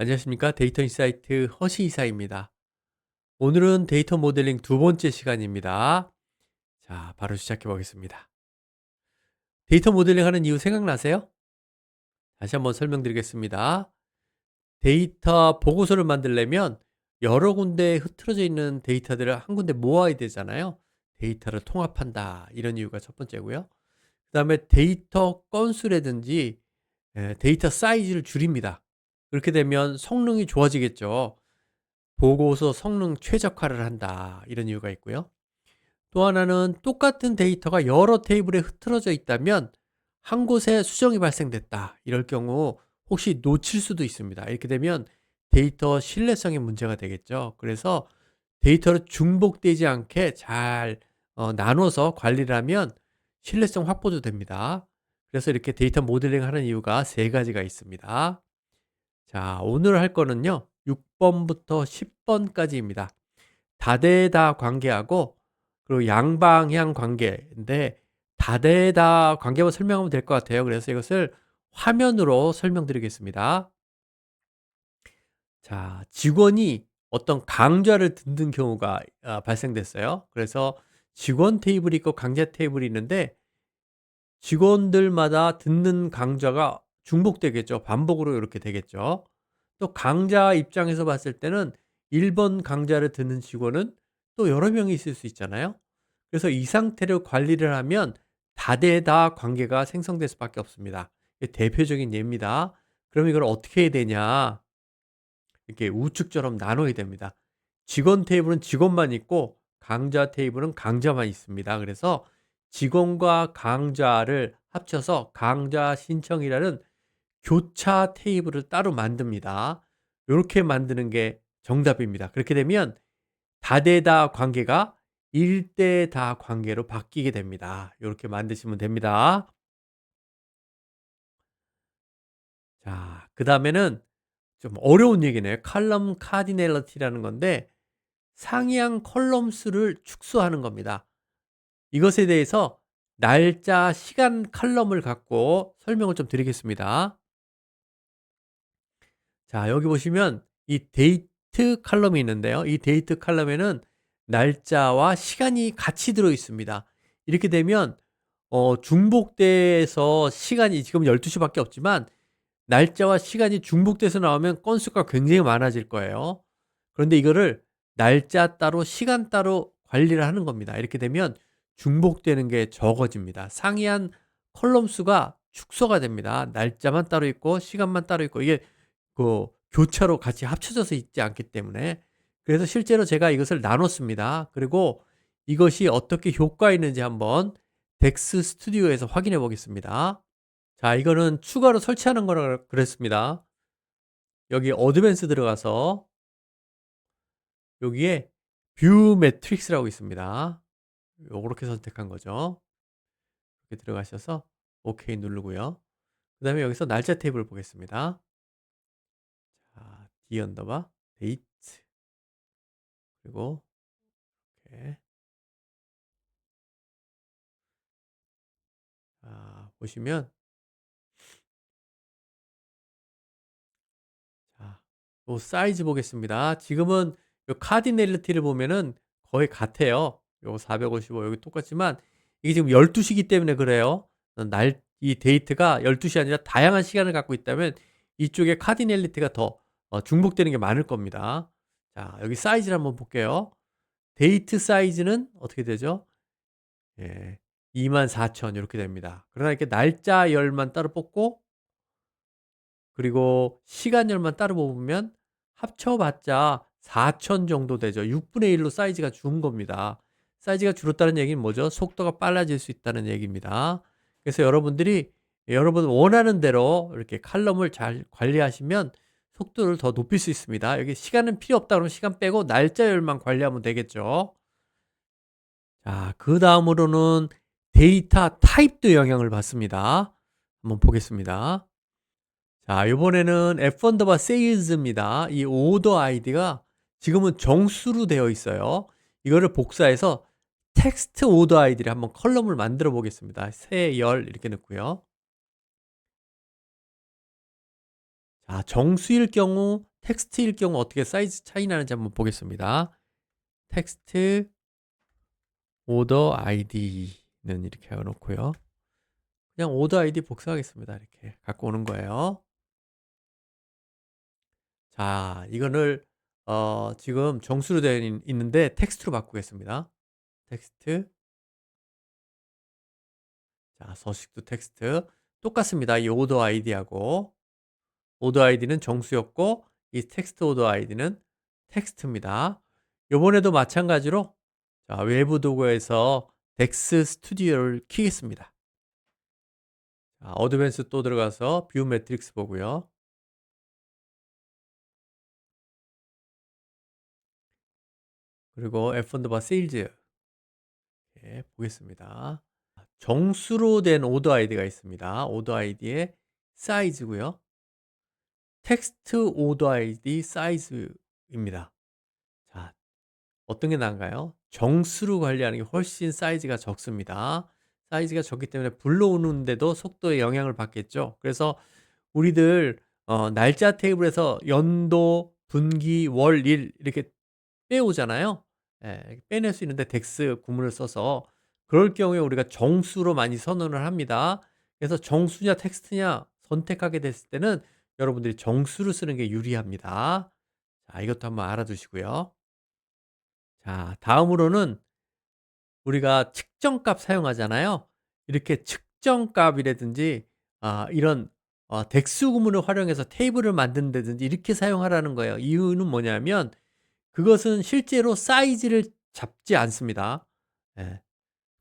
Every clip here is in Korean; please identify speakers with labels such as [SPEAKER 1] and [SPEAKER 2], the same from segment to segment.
[SPEAKER 1] 안녕하십니까. 데이터 인사이트 허시 이사입니다. 오늘은 데이터 모델링 두 번째 시간입니다. 자, 바로 시작해 보겠습니다. 데이터 모델링 하는 이유 생각나세요? 다시 한번 설명드리겠습니다. 데이터 보고서를 만들려면 여러 군데에 흐트러져 있는 데이터들을 한 군데 모아야 되잖아요. 데이터를 통합한다. 이런 이유가 첫 번째고요. 그 다음에 데이터 건수라든지 에, 데이터 사이즈를 줄입니다. 그렇게 되면 성능이 좋아지겠죠. 보고서 성능 최적화를 한다. 이런 이유가 있고요. 또 하나는 똑같은 데이터가 여러 테이블에 흐트러져 있다면 한 곳에 수정이 발생됐다. 이럴 경우 혹시 놓칠 수도 있습니다. 이렇게 되면 데이터 신뢰성에 문제가 되겠죠. 그래서 데이터를 중복되지 않게 잘 어, 나눠서 관리를 하면 신뢰성 확보도 됩니다. 그래서 이렇게 데이터 모델링 하는 이유가 세 가지가 있습니다. 자, 오늘 할 거는요. 6번부터 10번까지입니다. 다대다 관계하고 그리고 양방향 관계인데 다대다 관계만 설명하면 될 것 같아요. 그래서 이것을 화면으로 설명드리겠습니다. 자, 직원이 어떤 강좌를 듣는 경우가 아, 발생됐어요. 그래서 직원 테이블이 있고 강좌 테이블이 있는데 직원들마다 듣는 강좌가 중복되겠죠. 반복으로 이렇게 되겠죠. 또 강자 입장에서 봤을 때는 1번 강좌를 듣는 직원은 또 여러 명이 있을 수 있잖아요. 그래서 이 상태를 관리를 하면 다대다 관계가 생성될 수밖에 없습니다. 대표적인 예입니다. 그럼 이걸 어떻게 해야 되냐? 이렇게 우측처럼 나눠야 됩니다. 직원 테이블은 직원만 있고 강좌 테이블은 강좌만 있습니다. 그래서 직원과 강좌를 합쳐서 강좌 신청이라는 교차 테이블을 따로 만듭니다. 이렇게 만드는 게 정답입니다. 그렇게 되면 다대다 관계가 일대다 관계로 바뀌게 됩니다. 이렇게 만드시면 됩니다. 자, 그 다음에는 좀 어려운 얘기네요. 칼럼 카디넬러티라는 건데 상향 컬럼 수를 축소하는 겁니다. 이것에 대해서 날짜, 시간 칼럼을 갖고 설명을 좀 드리겠습니다. 자, 여기 보시면 이 데이트 칼럼이 있는데요. 이 데이트 칼럼에는 날짜와 시간이 같이 들어 있습니다. 이렇게 되면 어, 중복돼서 시간이 지금 12시밖에 없지만 날짜와 시간이 중복돼서 나오면 건수가 굉장히 많아질 거예요. 그런데 이거를 날짜 따로 시간 따로 관리를 하는 겁니다. 이렇게 되면 중복되는 게 적어집니다. 상이한 컬럼 수가 축소가 됩니다. 날짜만 따로 있고 시간만 따로 있고 이게 그 교차로 같이 합쳐져서 있지 않기 때문에 그래서 실제로 제가 이것을 나눴습니다. 그리고 이것이 어떻게 효과 있는지 한번 덱스 스튜디오에서 확인해 보겠습니다. 자, 이거는 추가로 설치하는 거라 그랬습니다. 여기 어드밴스 들어가서 여기에 뷰 매트릭스라고 있습니다. 요렇게 선택한 거죠. 이렇게 들어가셔서 OK 누르고요. 그 다음에 여기서 날짜 테이블 보겠습니다. 자, D 언더바 데이트 그리고 이렇게 자, 보시면 자, 또 사이즈 보겠습니다. 지금은 요 카디넬리티를 보면은 거의 같아요. 요거 455 여기 똑같지만 이게 지금 12시기 때문에 그래요. 날 이 데이트가 12시 아니라 다양한 시간을 갖고 있다면 이쪽에 카디넬리티가 더 어, 중복되는 게 많을 겁니다. 자, 여기 사이즈를 한번 볼게요. 데이트 사이즈는 어떻게 되죠? 예. 24,000 이렇게 됩니다. 그러나 이렇게 날짜 열만 따로 뽑고 그리고 시간 열만 따로 뽑으면 합쳐봤자 4,000 정도 되죠. 6분의 1로 사이즈가 준 겁니다. 사이즈가 줄었다는 얘기는 뭐죠? 속도가 빨라질 수 있다는 얘기입니다. 그래서 여러분들이 여러분 원하는 대로 이렇게 칼럼을 잘 관리하시면 속도를 더 높일 수 있습니다. 여기 시간은 필요 없다 그러면 시간 빼고 날짜열만 관리하면 되겠죠. 자, 그 다음으로는 데이터 타입도 영향을 받습니다. 한번 보겠습니다. 자, 이번에는 F1더바 세일즈입니다. 이 오더 아이디가 지금은 정수로 되어 있어요. 이거를 복사해서 텍스트 오더 아이디를 한번 컬럼을 만들어 보겠습니다. 세 열 이렇게 넣고요. 자, 정수일 경우 텍스트일 경우 어떻게 사이즈 차이 나는지 한번 보겠습니다. 텍스트 오더 아이디는 이렇게 해놓고요. 그냥 오더 아이디 복사하겠습니다. 이렇게 갖고 오는 거예요. 자, 이거를 어, 지금 정수로 되어 있- 있는데 텍스트로 바꾸겠습니다. 텍스트. 자, 서식도 텍스트. 똑같습니다. 이 오더 아이디하고 오더 아이디는 정수였고 이 텍스트 오더 아이디는 텍스트입니다. 요번에도 마찬가지로 자, 외부 도구에서 덱스 스튜디오를 키겠습니다. 자, 어드밴스 또 들어가서 뷰 매트릭스 보고요. 그리고 F1바 세일즈 예, 보겠습니다. 정수로 된 오더 아이디가 있습니다. 오더 아이디의 사이즈고요. 텍스트 오더 아이디 사이즈입니다. 자, 어떤 게 나은가요? 정수로 관리하는 게 훨씬 사이즈가 적습니다. 사이즈가 적기 때문에 불러오는데도 속도에 영향을 받겠죠. 그래서 우리들 어, 날짜 테이블에서 연도, 분기, 월, 일 이렇게 빼오잖아요. 예, 빼낼 수 있는데 덱스 구문을 써서 그럴 경우에 우리가 정수로 많이 선언을 합니다. 그래서 정수냐 텍스트냐 선택하게 됐을 때는 여러분들이 정수를 쓰는 게 유리합니다. 자, 이것도 한번 알아두시고요. 자, 다음으로는 우리가 측정값 사용하잖아요. 이렇게 측정값이라든지 아, 이런 어, 덱스 구문을 활용해서 테이블을 만든다든지 이렇게 사용하라는 거예요. 이유는 뭐냐면 그것은 실제로 사이즈를 잡지 않습니다. 예.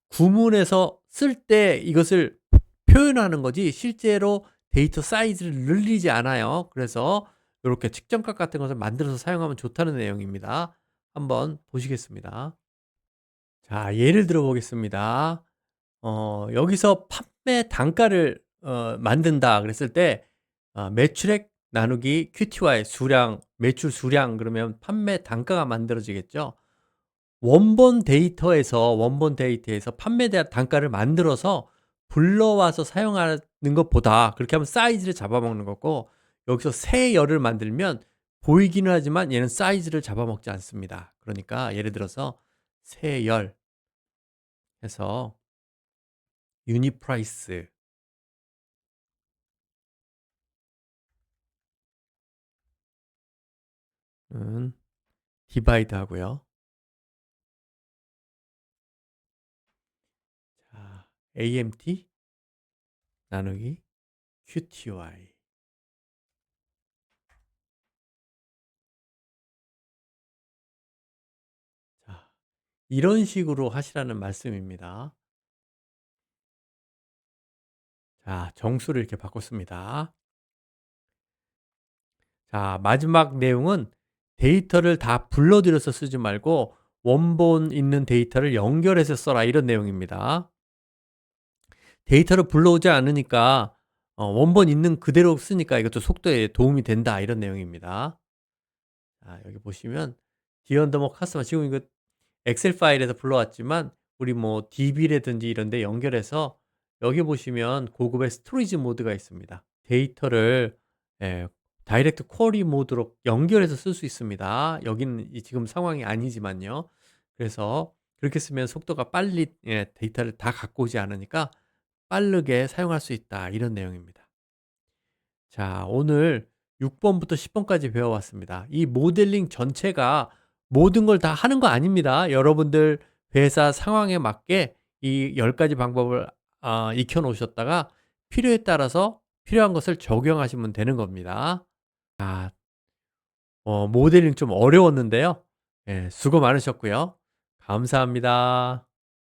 [SPEAKER 1] 구문에서 쓸 때 이것을 표현하는 거지 실제로 데이터 사이즈를 늘리지 않아요. 그래서 이렇게 측정값 같은 것을 만들어서 사용하면 좋다는 내용입니다. 한번 보시겠습니다. 자, 예를 들어 보겠습니다. 어, 여기서 판매 단가를 어, 만든다 그랬을 때 어, 매출액 나누기 QTY 수량, 매출 수량 그러면 판매 단가가 만들어지겠죠. 원본 데이터에서 원본 데이터에서 판매 대- 단가를 만들어서 불러와서 사용하는 것보다 그렇게 하면 사이즈를 잡아먹는 거고 여기서 새 열을 만들면 보이기는 하지만 얘는 사이즈를 잡아먹지 않습니다. 그러니까 예를 들어서 새 열 해서 유니 프라이스 은 디바이드 하고요. AMT 나누기 QTY 자, 이런 식으로 하시라는 말씀입니다. 자, 정수를 이렇게 바꿨습니다. 자, 마지막 내용은 데이터를 다 불러들여서 쓰지 말고 원본 있는 데이터를 연결해서 써라 이런 내용입니다. 데이터를 불러오지 않으니까 어, 원본 있는 그대로 쓰니까 이것도 속도에 도움이 된다 이런 내용입니다. 자, 여기 보시면 디언더머 카스마 지금 이거 엑셀 파일에서 불러왔지만 우리 뭐 DB라든지 이런 데 연결해서 여기 보시면 고급의 스토리지 모드가 있습니다. 데이터를 예, 다이렉트 쿼리 모드로 연결해서 쓸 수 있습니다. 여기는 이 지금 상황이 아니지만요. 그래서 그렇게 쓰면 속도가 빨리 예, 데이터를 다 갖고 오지 않으니까 빠르게 사용할 수 있다. 이런 내용입니다. 자, 오늘 6번부터 10번까지 배워왔습니다. 이 모델링 전체가 모든 걸 다 하는 거 아닙니다. 여러분들 회사 상황에 맞게 이 10가지 방법을 아, 익혀 놓으셨다가 필요에 따라서 필요한 것을 적용하시면 되는 겁니다. 아, 어, 모델링 좀 어려웠는데요. 예, 수고 많으셨고요. 감사합니다.